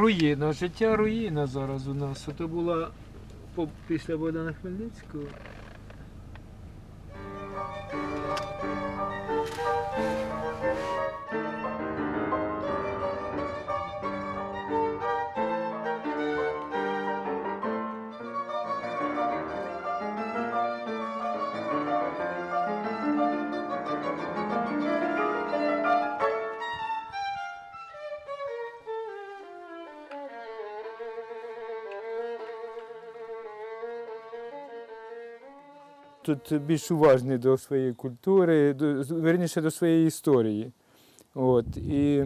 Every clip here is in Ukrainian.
Руїна, життя руїна зараз у нас. Це була після Богдана Хмельницького. Тут більш уважний до своєї культури, до, верніше до своєї історії. От, і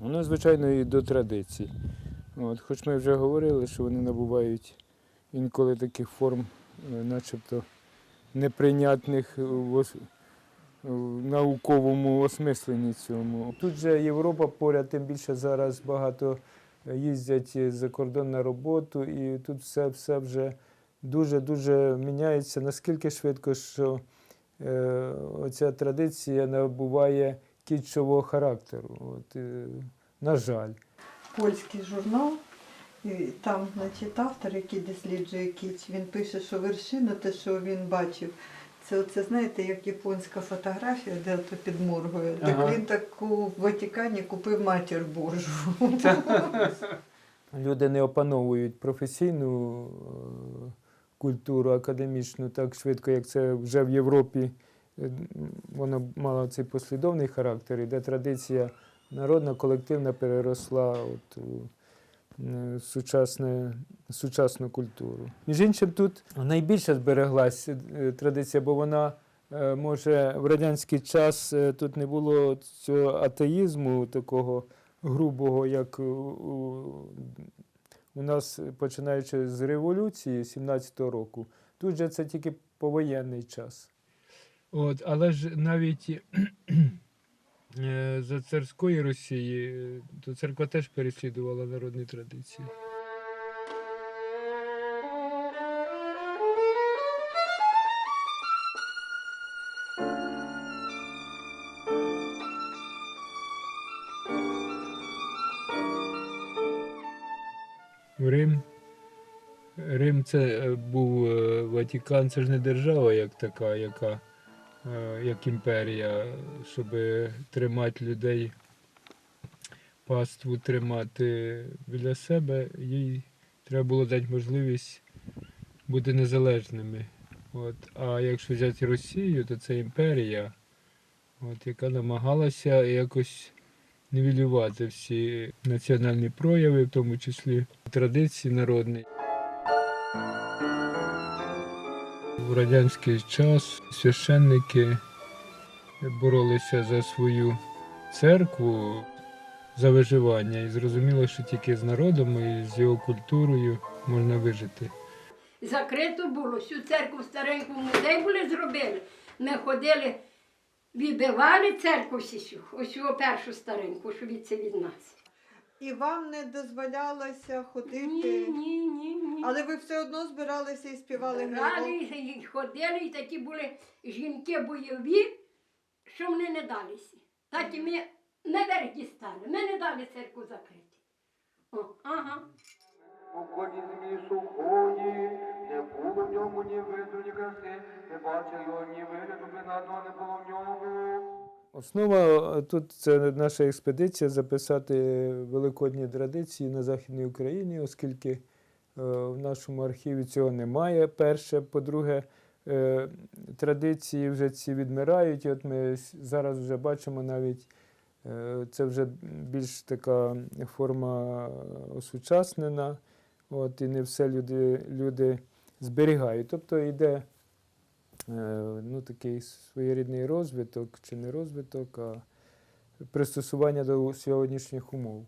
воно, звичайно, і до традицій. От, хоч ми вже говорили, що вони набувають інколи таких форм, е, начебто неприйнятних в, в науковому осмисленні цьому. Тут же Європа поряд, тим більше зараз багато їздять за кордон на роботу, і тут все, все вже дуже-дуже міняється наскільки швидко, що е, оця традиція набуває кітчового характеру. От, е, на жаль. польський журнал, і там, значить, автор, який досліджує кіч, він пише, що вершина, те, що він бачив, це оце, знаєте, як японська фотографія, де то підморгує. Ага. Так він таку в Ватикані купив матір Божу. Люди не опановують професійну е, культуру академічну так швидко, як це вже в Європі. е, Вона мала цей послідовний характер, і де традиція народна, колективна переросла от, у е, сучасне, сучасну культуру. Між іншим, тут найбільше збереглась е, традиція, бо вона. Може, в радянський час тут не було цього атеїзму такого грубого, як у, у, нас, починаючи з революції 17-го року. Тут же це тільки повоєнний час. От, але ж навіть е, за царської Росії, е, то церква теж переслідувала народні традиції. Це е, був е, Ватикан, це ж не держава як така, яка, е, як імперія, щоб тримати людей, паству тримати біля себе, їй треба було дати можливість бути незалежними. От. А якщо взяти Росію, то це імперія, от, яка намагалася якось нівелювати всі національні прояви, в тому числі традиції народні. В радянський час священники боролися за свою церкву, за виживання, і зрозуміло, що тільки з народом і з його культурою можна вижити. Закрито було, всю церкву стареньку музей були зробили. Ми ходили, відбивали церкву всю, ось його першу стареньку, що від це від нас. І вам не дозволялося ходити. Ні, ні, ні, ні. Але ви все одно збиралися і співали Грали, гімн. і ходили, і такі були жінки бойові, що вони не далися. Так і ми не наверх дістали. Ми не дали церкву закрити. О, ага. У коні землі сухої, не було в ньому ні виду, ні краси, не бачив його ні вигляду, принадного не було в ньому. Основа е, тут це наша експедиція записати великодні традиції на Західній Україні, оскільки е, в нашому архіві цього немає. Перше, по-друге, е, традиції вже ці відмирають. От ми зараз вже бачимо навіть це вже більш така форма осучаснена. От, і не все люди, люди зберігають. Тобто йде ну, такий своєрідний розвиток, чи не розвиток, а пристосування до сьогоднішніх умов.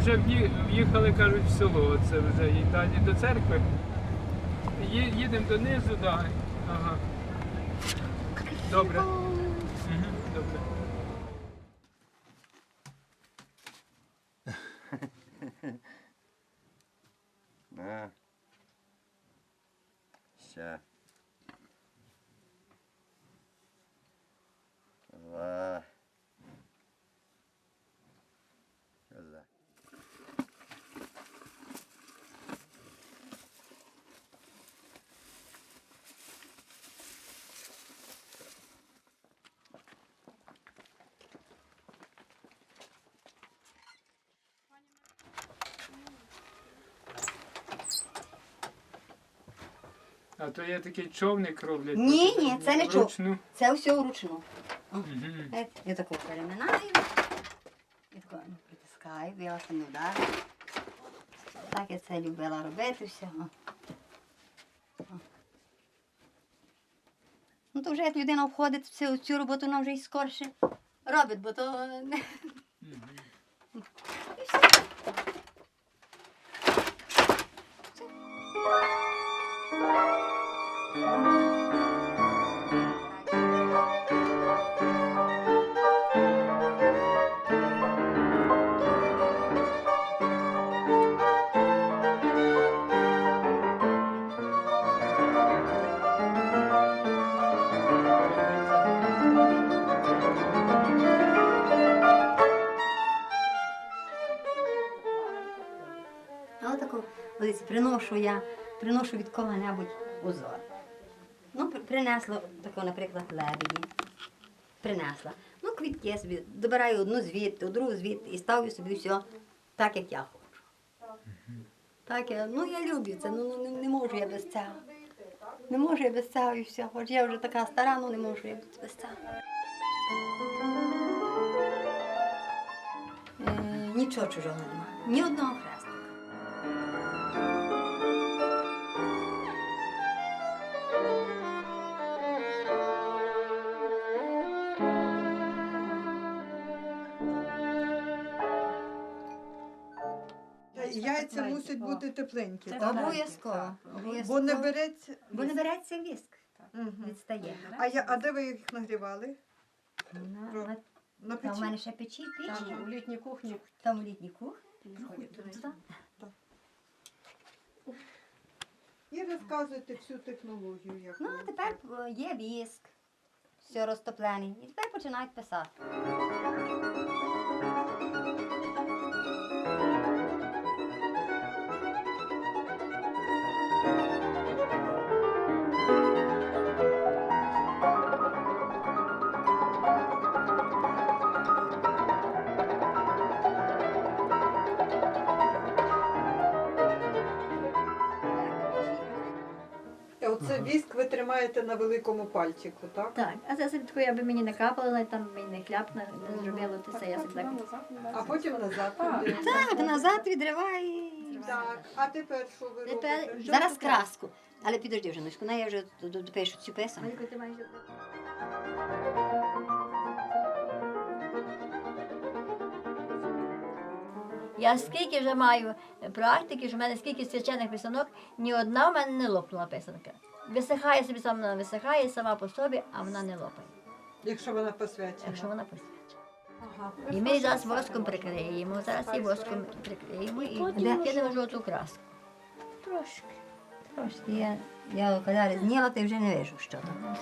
Вже в'їхали, кажуть, в село. Це вже і далі до церкви. Їдемо донизу, да. Ага. Добре. Добре. На. Ща. А то є такий човник роблять. Ні, ні, це не чов- Вручну. Це все вручну. Е, Я таку переминаю. І таку ну, притискаю, бо я вас не вдарю. Так я це любила робити все. о. О. Ну то вже як людина входить в цю, цю роботу, вона вже і скорше робить, бо то не. І все. Приношу від кого-небудь узор. Ну, принесла, таку, наприклад, лебеді. Принесла. Ну, квітки я собі добираю одну звідти, другу звідти і ставлю собі все так, як я хочу. Так, я, ну я люблю це, ну, ну не, не можу я без цього. Не можу я без цього і все. Хоч я вже така стара, ну не можу я без цього. Е, нічого чужого нема. Ні одного мусять тепленькі, так? Обов'язково. обов'язково. Бо не береться. Бо не береться віск. Мгм. Відстає. А, я, а де ви їх нагрівали? На, Про- на, На там у печі? мене ще печі, печі. Там у літній кухні. Там у літній кухні. І розказуйте всю технологію, яку. Ну, а тепер е, є віск. Все розтоплений. І тепер починають писати. Тримаєте на великому пальчику, так? Так, а це таке, аби мені не капало, там мені не хляб не, зробило, то це я собі. А потім назад. Так. назад відриває. Так, а тепер що ви робите? зараз краску. Але підожди вже, Ночку, я вже допишу цю маєш Я скільки вже маю практики, що в мене скільки священих писанок, ні одна в мене не лопнула писанка. Висихає собі сама вона висихає сама по собі, а вона не лопає, Якщо вона посвячена. якщо вона посвячена. Ага. І ми зараз воском прикриємо, зараз і воском прикриємо і кинемо жовту краску. Трошки. Трошки я, я окуляри зняла, ти вже не вижу, що там.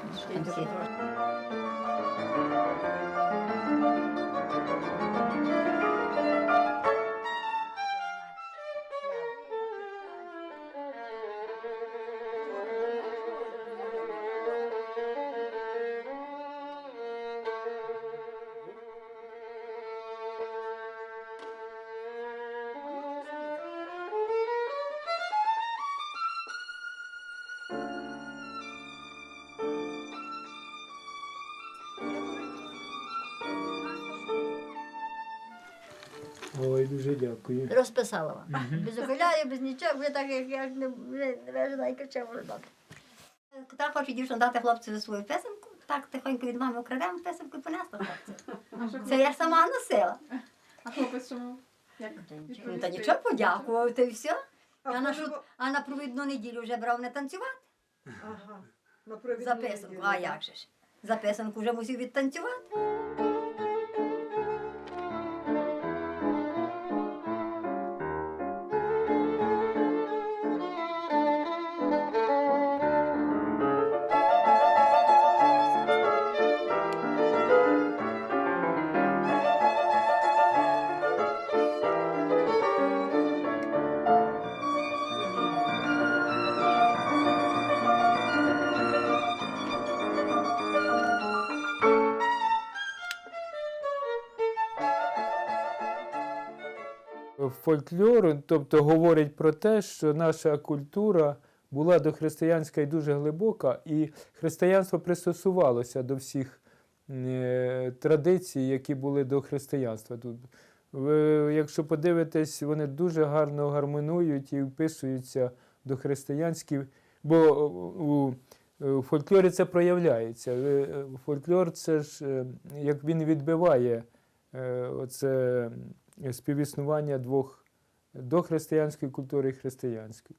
Дякую. Розписала вам. Без окулярів, без нічого, вже так, як я ж не, вже і кричав вже дати. Котра хоче дівчина дати хлопцеві свою писанку, так тихонько від мами окрадемо писанку і понесла хлопцю. Це я сама носила. А хлопець чому? Як? Ну, та нічого, подякував, та й все. А на, шут- а на провідну неділю вже брав не танцювати. Ага. На провідну Записанку, неділю, а як же ж? Записанку вже мусив відтанцювати. Фольклор, тобто говорить про те, що наша культура була дохристиянська і дуже глибока, і християнство пристосувалося до всіх е, традицій, які були до християнства. Тут, якщо подивитесь, вони дуже гарно гармонують і вписуються до християнських, бо у, у фольклорі це проявляється. Е, Фольклор це ж е, як він відбиває е, оце співіснування двох дохристиянської культури і християнської.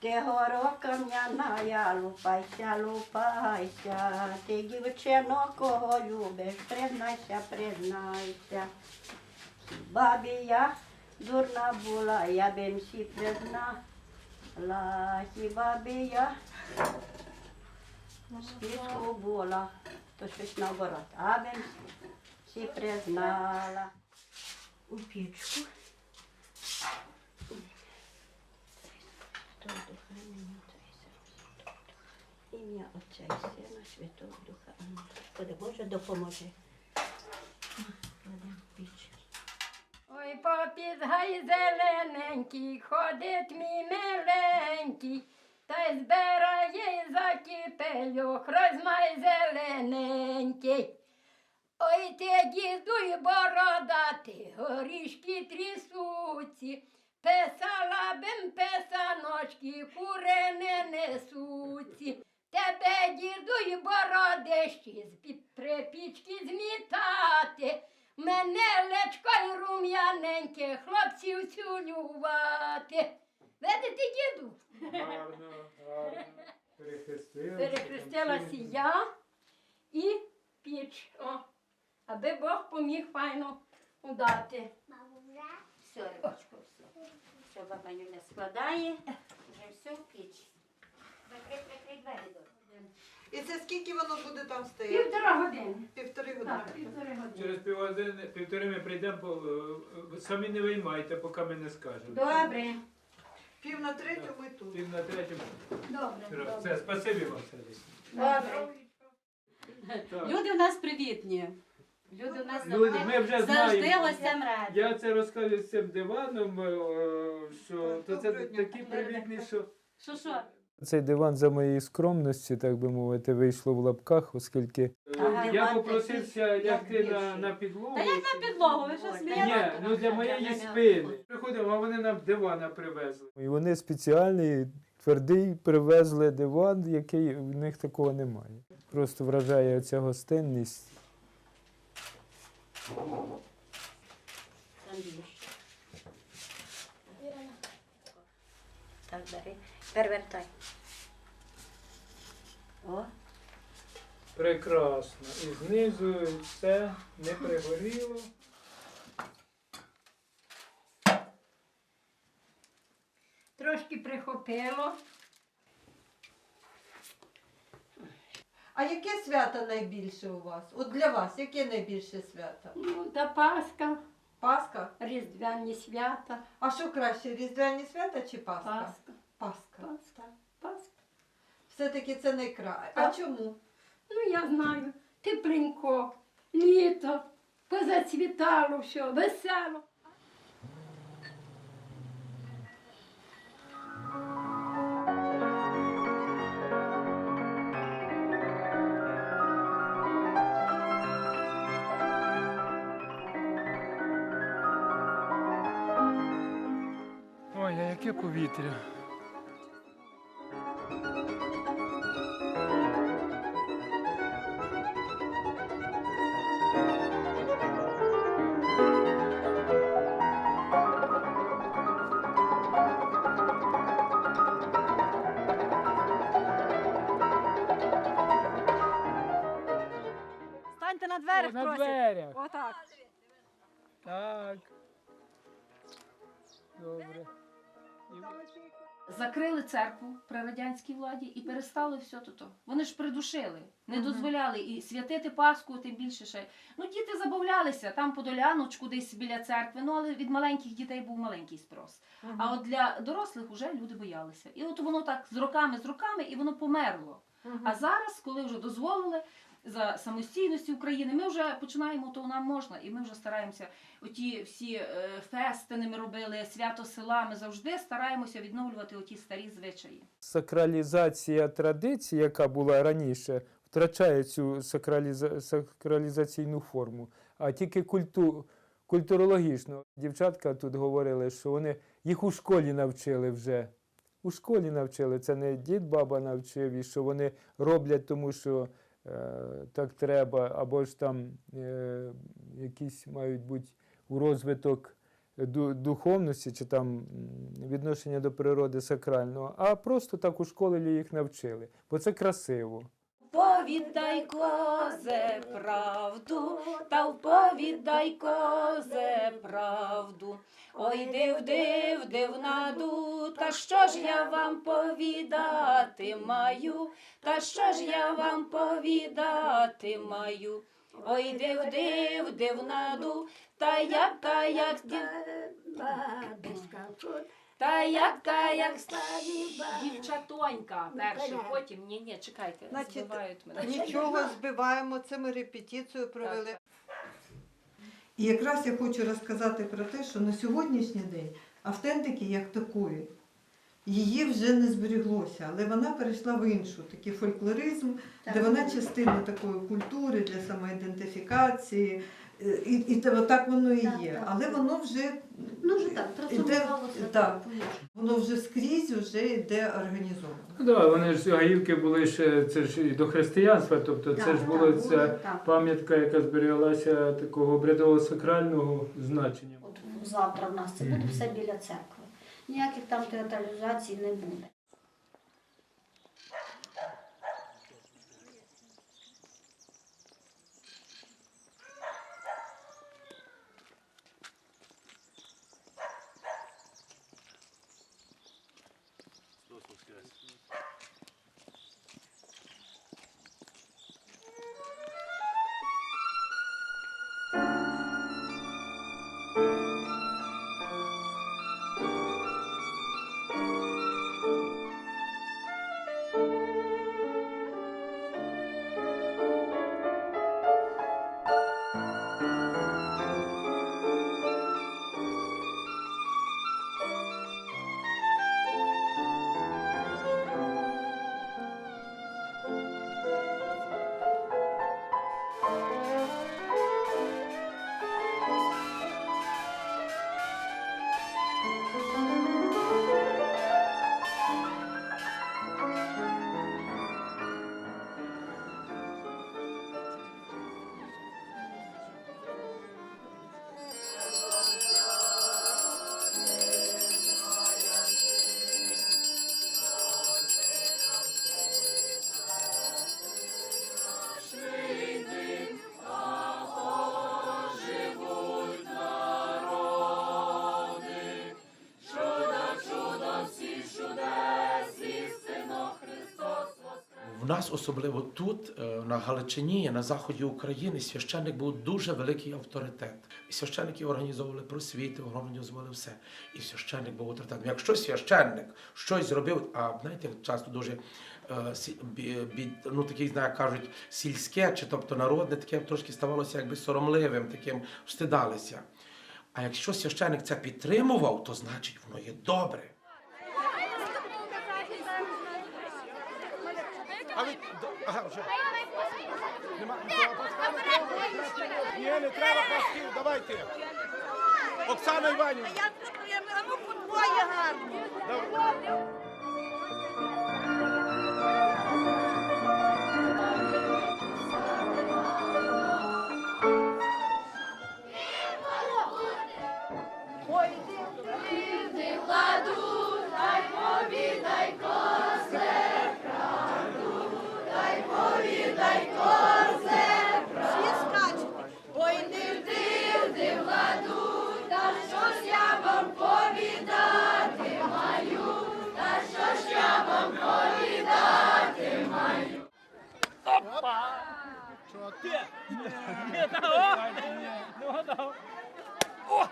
Ти горо кам'яна, лупайся, лупайся, ти дівчино, кого любиш, признайся, признайся. Хіба я дурна була, я б їм всі признала, хіба б я спіску була, то щось наоборот, а б їм всі признала. У пічку. Ім'я Отця і Сина, Святого Духа. Господи Боже, допоможи. Кладемо в піч. Ой, попід гай зелененький, ходить мій миленький, та й збирає за кіпелюх, розмай зелененький. Ой, ти діду й бородати, горішки трісуці, писала бим писаночки, кури не несуці. Тебе, діду й бородищі, з під припічки змітати, мене лечко й рум'яненьке, хлопців цілювати. Видите, діду? Гарно, гарно. Перехрестилася. Перехрестилася я і піч. О, аби Бог поміг файно удати. Все, рибочко, все. Все, баба Юля складає, вже все в піч. Закрий, прикрий двері добре. І це скільки воно буде там стояти? Півтора години. Півтори Так, години. півтори години. Через півгодини, півтори ми прийдемо, е, самі не виймайте, поки ми не скажемо. Добре, Пів на третю ми тут. Пів на третьому. добре, добре. Це, спасибі вам, Сергій. Добре. Так. Люди у нас привітні. Люди у нас Люди, завжди, ми вже завжди знаємо. гостям раді. Я це розказую з цим диваном, е, що то це такі привітні, що. Що що? Цей диван за моєї скромності, так би мовити, вийшло в лапках, оскільки е, Ага, я Іван, попросився такий, лягти як на, більший. на підлогу. Та як на підлогу, ви що Ні, смієте? ну для моєї спини. Приходимо, а вони нам дивана привезли. І вони спеціальний, твердий привезли диван, який в них такого немає. Просто вражає ця гостинність. Так, бери. Перевертай. О, Прекрасно. І знизу все не пригоріло. Трошки прихопило. А яке свято найбільше у вас? От для вас, яке найбільше свято? Ну, та Пасха, Пасха? Різдвяні свята. А що краще, Різдвяні свята чи Пасха? Пасха, Пасха. Пасха, Пасха. Все-таки це найкраще. А Так. чому? Ну, я знаю, тепленько, літо, позацвітало все, весело. О, на дверях. Отак. Так. Добре. Закрили церкву при радянській владі і перестали все тут. Вони ж придушили, не дозволяли і святити Пасху, тим більше ще. Ну, діти забавлялися там по доляночку десь біля церкви, ну але від маленьких дітей був маленький спрос. А от для дорослих вже люди боялися. І от воно так з роками, з роками, і воно померло. А зараз, коли вже дозволили за самостійності України, ми вже починаємо, то нам можна, і ми вже стараємося. Оті всі е, фестини ми робили, свято села. Ми завжди стараємося відновлювати оті старі звичаї. Сакралізація традиції, яка була раніше, втрачає цю сакраліза... сакралізаційну форму, а тільки культу... культурологічно. Дівчатка тут говорили, що вони їх у школі навчили вже. У школі навчили. Це не дід баба навчив, і що вони роблять, тому що так треба, або ж там е, якісь мають бути у розвиток ду- духовності чи там відношення до природи сакрального, а просто так у школі їх навчили, бо це красиво. Повідай козе правду, та вповідай козе правду. Ой, див, див, дивнаду, та що ж я вам повідати маю, та що ж я вам повідати маю. Ой, див, див, дивнаду, та як, та як, дів... Та як, та як дівчатонька перше, потім ні, ні, чекайте, Значить, збивають мене. Нічого збиваємо, це ми репетицію провели. І якраз я хочу розказати про те, що на сьогоднішній день автентики як такої, її вже не зберіглося, але вона перейшла в іншу, такий фольклоризм, де вона частина такої культури для самоідентифікації. Е, І, і те- так воно і Так, є. так. Але воно вже Ну вже так, трансформувалося. так. воно вже скрізь вже йде організовано. Ну да, вони ж гаївки були ще це ж і до християнства, тобто це Так, ж була так, ця так. пам'ятка, яка зберігалася такого обрядово сакрального значення. От завтра в нас це буде все біля церкви. Ніяких там театралізацій не буде. Нас, особливо тут, е, на Галичині, на заході України, священник був дуже великий авторитет. І священники організовували просвіти, організовували все. І священник був авторитетом. Якщо священник щось зробив, а знаєте, часто дуже е, ну, такий, знає, кажуть, сільське, чи тобто народне, таке трошки ставалося якби соромливим, таким встидалися. А якщо священник це підтримував, то значить воно є добре. А ви ага, вже. Нема, Ні, не треба пасків, давайте. Оксана Іванівна. Я ну подвоє гарно. Fia! Fia, tá ó! Não, não! Ó!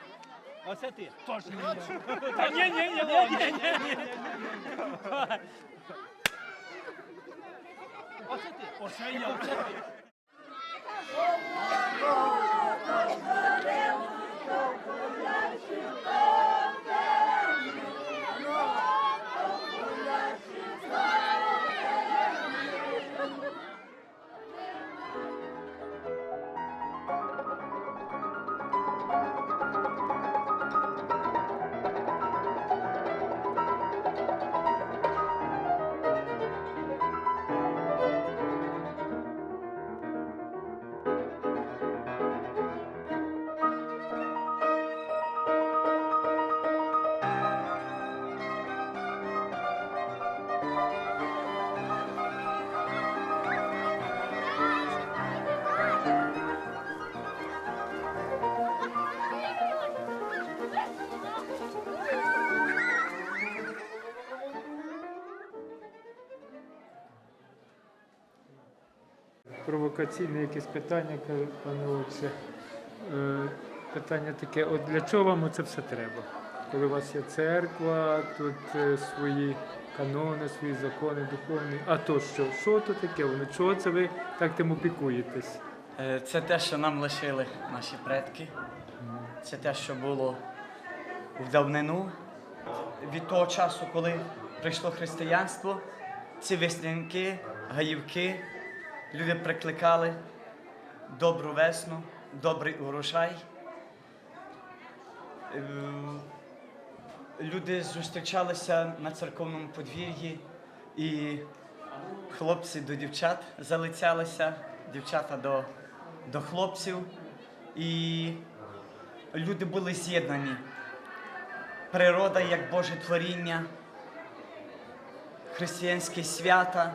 Ó, sete! Torce! Tá, nhe, nhe, nhe, nhe, nhe, nhe! Ó, sete! Ó, sete! Ó, sete! Провокаційне якесь питання, каже пане Отче. Питання таке: от для чого вам це все треба? Коли у вас є церква, тут е, свої канони, свої закони духовні. А то що? Що то таке? Воно чого це ви так тим опікуєтесь? Е, Це те, що нам лишили наші предки. Це те, що було в давнину. Від того часу, коли прийшло християнство, ці веснянки, гаївки, люди прикликали добру весну, добрий урожай. Люди зустрічалися на церковному подвір'ї і хлопці до дівчат залицялися, дівчата до, до хлопців. І люди були з'єднані. Природа як Боже творіння, християнські свята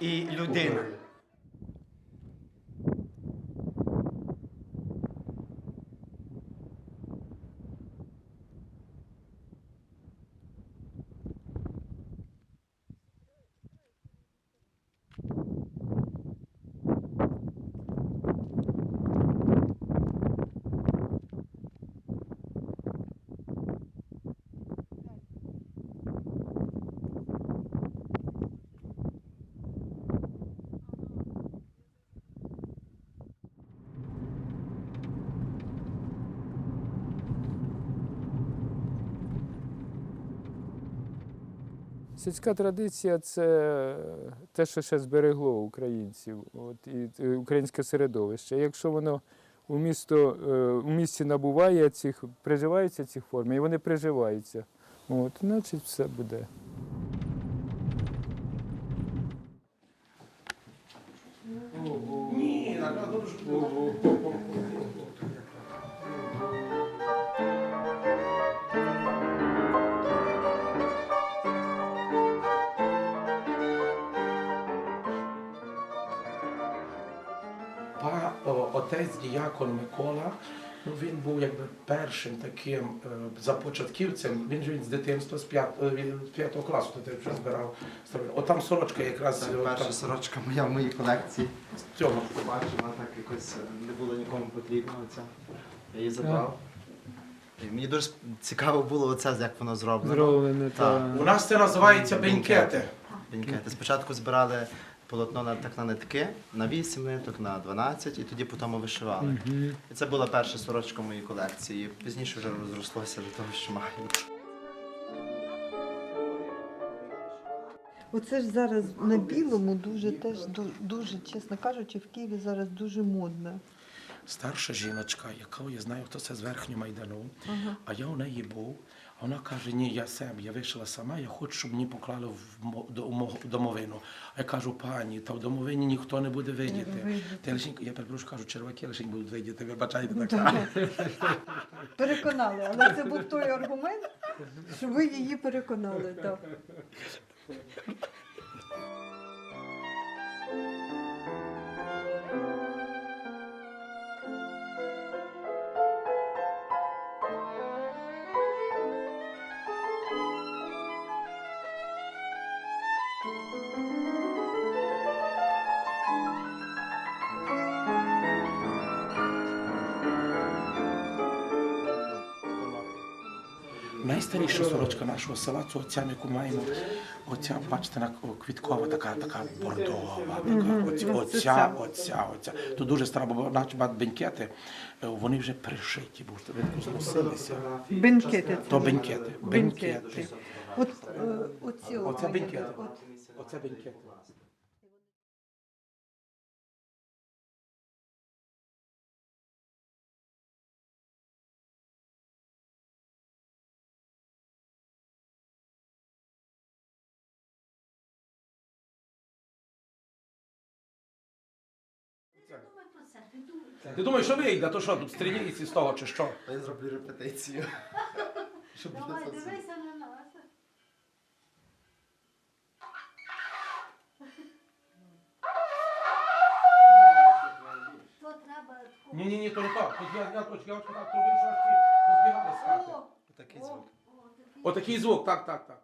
і людина. Сільська традиція це те, що ще зберегло українців, от, і е, українське середовище. Якщо воно у, місто, е, у місті набуває цих, приживаються ці форми, і вони приживаються, от, значить все буде. Першим таким е, започатківцем. Він же він з дитинства з п'ят- е, він з п'ятого класу вже збирав. От там сорочка якраз Це перша там, сорочка моя в моїй колекції. з цього. Бачу, так якось е, не було нікому потрібна. Оця. Я її забрав. І мені дуже цікаво було оце, як воно зроблено. Зроблене Так. У нас це називається бенкети. Бенкети. Спочатку збирали полотно на, так на нитки, на 8 ниток, на 12, і тоді потім вишивали. Мгм. І це була перша сорочка моєї колекції. Пізніше вже розрослося до того, що маю. Оце ж зараз на білому дуже теж ду- дуже, чесно кажучи, в Києві зараз дуже модно. Старша жіночка, яка я знаю, хто це з верхнього майдану, а я у неї був. Вона каже: ні, я сам, я вийшла сама, я хочу, щоб мені поклали в домовину. А я кажу, пані, та в домовині ніхто не буде видіти. Та лишень, я перепрошую, кажу, черваки лишень будуть видіти, вибачайте така. Переконали, але це був той аргумент, що ви її переконали. Так. Найстаріша сорочка нашого села це оця, яку маємо. Оця, бачите, на квіткова, така, така бордова. Така, оця, оця, оця, оця. Тут дуже стара, бо наші бенкети, е, вони вже пришиті, бо видно, зносилися. Бенкети. То бенкети. Бенкети. От, е, оці Оце бенкети. Оце бенкети. Ти думаєш, що вийде? То що, тут стрільниці з того чи що? Я зроблю репетицію. Щоб Давай, було це. дивися на нас. То треба Ні, ні, ні, то не так. Тут я, я, точно, я от так робив, що аж ці розбігали з хати. Такий звук. Отакий звук, так, так, так.